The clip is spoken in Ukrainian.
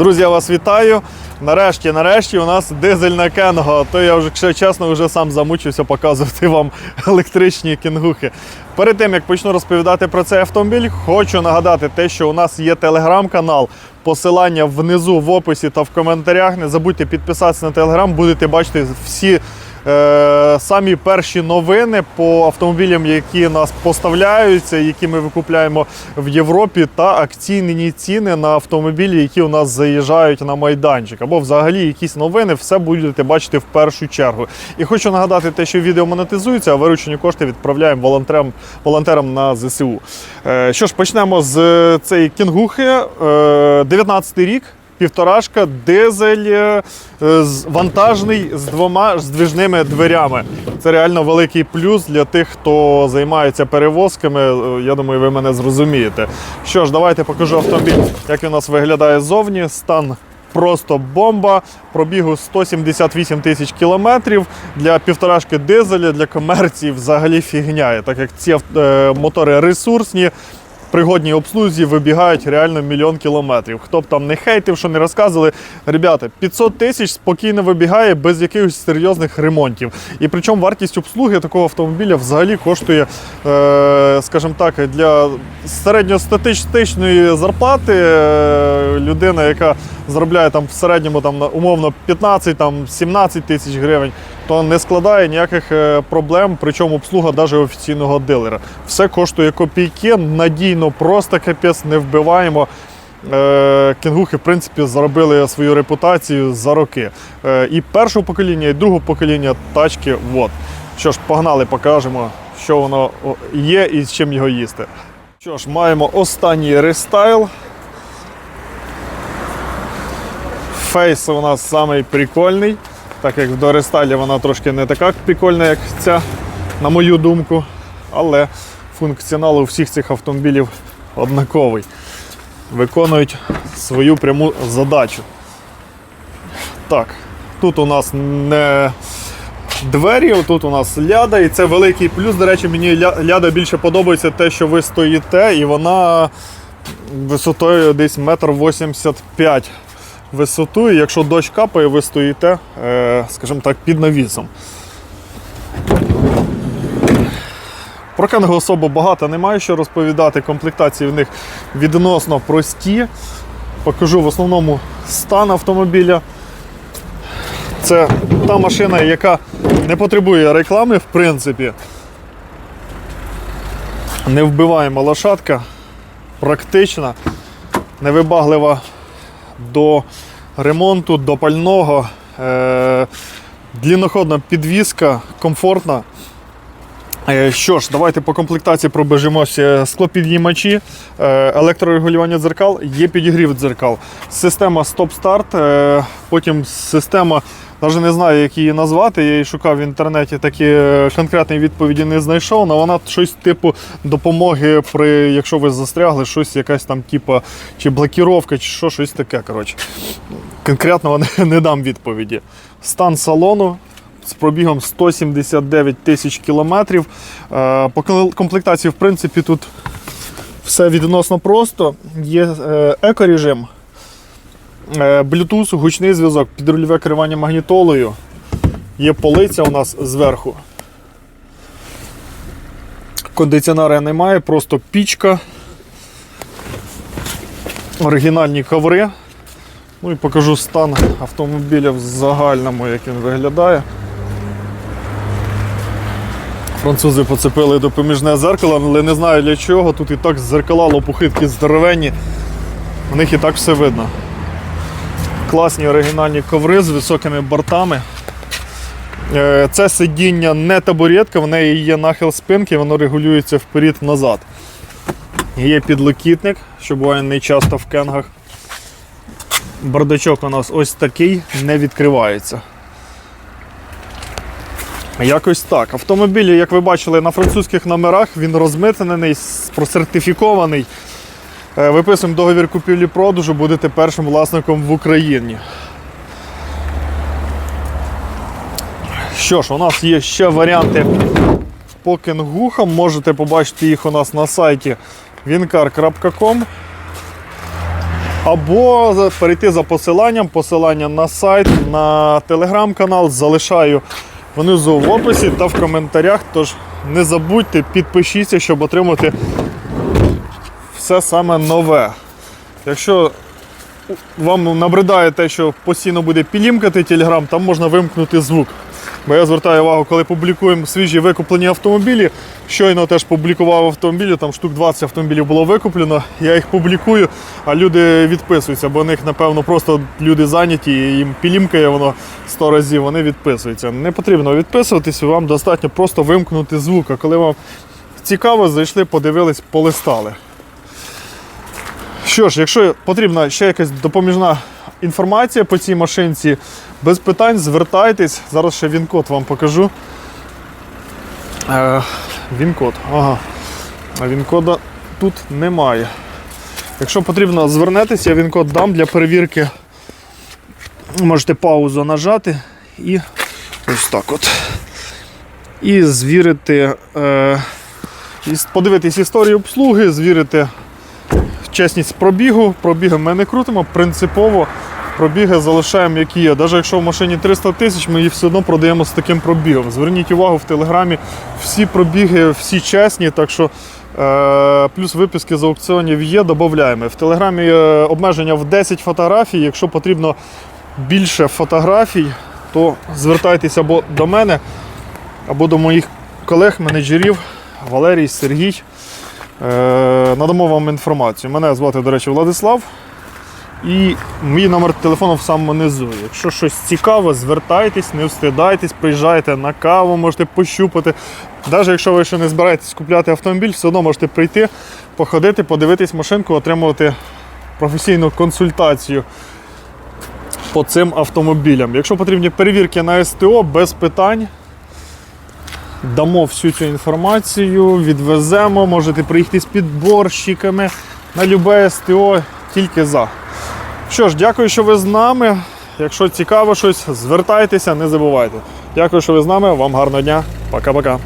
Друзі, я вас вітаю. Нарешті, нарешті у нас дизельна кенго. То я вже, чесно, вже сам замучився показувати вам електричні кінгухи. Перед тим як почну розповідати про цей автомобіль, хочу нагадати те, що у нас є телеграм-канал. Посилання внизу в описі та в коментарях. Не забудьте підписатися на телеграм, будете бачити всі е, самі перші новини по автомобілям, які нас поставляються, які ми викупляємо в Європі, та акційні ціни на автомобілі, які у нас заїжджають на майданчик, або взагалі якісь новини, все будете бачити в першу чергу. І хочу нагадати те, що відео монетизується, а виручені кошти відправляємо волонтерам, волонтерам на ЗСУ. Е, що ж, почнемо з цієї кінгухи. Е, 19 рік. Півторашка, дизель е, вантажний з двома здвижними дверями. Це реально великий плюс для тих, хто займається перевозками. Е, Я думаю, ви мене зрозумієте. Що ж, давайте покажу автомобіль, як він у нас виглядає ззовні. Стан просто бомба. Пробігу 178 тисяч кілометрів. Для півторашки дизеля, для комерції взагалі фігня. Так як ці е, мотори ресурсні пригодній обслузі вибігають реально мільйон кілометрів. Хто б там не хейтив, що не розказували. Ребята, 500 тисяч спокійно вибігає без якихось серйозних ремонтів. І причому вартість обслуги такого автомобіля взагалі коштує, е, скажімо так, для середньостатистичної зарплати е, людина, яка заробляє там в середньому там умовно 15 там 17 тисяч гривень, то не складає ніяких е, проблем, причому обслуга навіть офіційного дилера. Все коштує копійки, надійно, просто капець, не вбиваємо. Е, Кінгухи, в принципі, заробили свою репутацію за роки. Е, І першого покоління, і другого покоління тачки. Вот. Що ж, погнали, покажемо, що воно є і з чим його їсти. Що ж, маємо останній рестайл. Фейс у нас самий прикольний, так як в дорестайлі вона трошки не така прикольна, як ця, на мою думку. Але функціонал у всіх цих автомобілів однаковий. Виконують свою пряму задачу. Так, тут у нас не двері, тут у нас ляда, і це великий плюс. До речі, мені ляда більше подобається те, що ви стоїте, і вона висотою десь метр вісімдесят п'ять висоту. І якщо дощ капає, ви стоїте, е, скажімо так, під навісом. Про Кенго особо багато немає що розповідати. Комплектації в них відносно прості. Покажу в основному стан автомобіля. Це та машина, яка не потребує реклами, в принципі. Невбиваєма лошадка, практична, невибаглива до ремонту, до пального. Е- длінноходна підвізка, комфортна. Е, Що ж, давайте по комплектації пробежимося. Склопідіймачі, е, електрорегулювання дзеркал, є підігрів дзеркал. Система стоп-старт, потім система, навіть не знаю, як її назвати. Я її шукав в інтернеті, такі е, конкретні відповіді не знайшов. але вона щось типу допомоги, при, якщо ви застрягли, щось якась там, типу, чи блокіровка, чи що, щось таке. Коротше. Конкретно не, не дам відповіді. Стан салону з пробігом 179 тисяч кілометрів. Е, По комплектації, в принципі, тут все відносно просто. Є е, екорежим, Bluetooth, гучний зв'язок, підрульове керування магнітолою. Є полиця у нас зверху. Кондиціонера немає, просто пічка. Оригінальні коври. Ну і покажу стан автомобіля в загальному, як він виглядає. Французи поцепили допоміжне зеркало, але не знаю для чого. Тут і так зеркала лопухи здоровенні. В них і так все видно. Класні оригінальні коври з високими бортами. Е, Це сидіння не табуретка, в неї є нахил спинки, воно регулюється вперед-назад. Є підлокітник, що буває не часто в кенгах. Бардачок у нас ось такий, не відкривається. Якось так. Автомобіль, як ви бачили, на французьких номерах він розмитнений, просертифікований. Е, Виписуємо договір купівлі-продажу, будете першим власником в Україні. Що ж, у нас є ще варіанти по кенгухам. Можете побачити їх у нас на сайті wincar.com. або перейти за посиланням, посилання на сайт, на телеграм-канал залишаю внизу в описі та в коментарях. Тож не забудьте, підпишіться, щоб отримати все саме нове. Якщо вам набридає те, що постійно буде пілімкати телеграм, там можна вимкнути звук. Бо я звертаю увагу, коли публікуємо свіжі викуплені автомобілі. Щойно теж публікував автомобілі, там штук 20 автомобілів було викуплено. Я їх публікую, а люди відписуються, бо у них, напевно, просто люди зайняті, і їм пілімкає воно 100 разів, вони відписуються. Не потрібно відписуватись, вам достатньо просто вимкнути звук. А коли вам цікаво, зайшли, подивились, полистали. Що ж, якщо потрібна ще якась допоміжна інформація по цій машинці, без питань звертайтесь. Зараз ще він-код вам покажу. Е, він-код. Ага. А він-кода тут немає. Якщо потрібно, звернетесь, я він-код дам для перевірки. Можете паузу нажати і ось так от. І звірити, е, подивитись історію обслуги, звірити чесність пробігу. Пробіги ми не крутимо, принципово пробіги залишаємо, які є. Навіть якщо в машині 300 тисяч, ми її все одно продаємо з таким пробігом. Зверніть увагу в телеграмі, всі пробіги, всі чесні, так що е, плюс виписки з аукціонів є, додаємо. В телеграмі е, обмеження в 10 фотографій. Якщо потрібно більше фотографій, то звертайтеся або до мене, або до моїх колег-менеджерів Валерій, Сергій. Надамо вам інформацію. Мене звати, до речі, Владислав. І мій номер телефону в самому низу. Якщо щось цікаве, звертайтесь, не встидайтесь, приїжджайте на каву, можете пощупати. Навіть якщо ви ще не збираєтесь купляти автомобіль, все одно можете прийти, походити, подивитись машинку, отримувати професійну консультацію по цим автомобілям. Якщо потрібні перевірки на СТО, без питань. Дамо всю цю інформацію, відвеземо, можете приїхати з підборщиками на любе СТО, тільки за. Що ж, дякую, що ви з нами. Якщо цікаво щось, звертайтеся, не забувайте. Дякую, що ви з нами. Вам гарного дня. Пока-пока.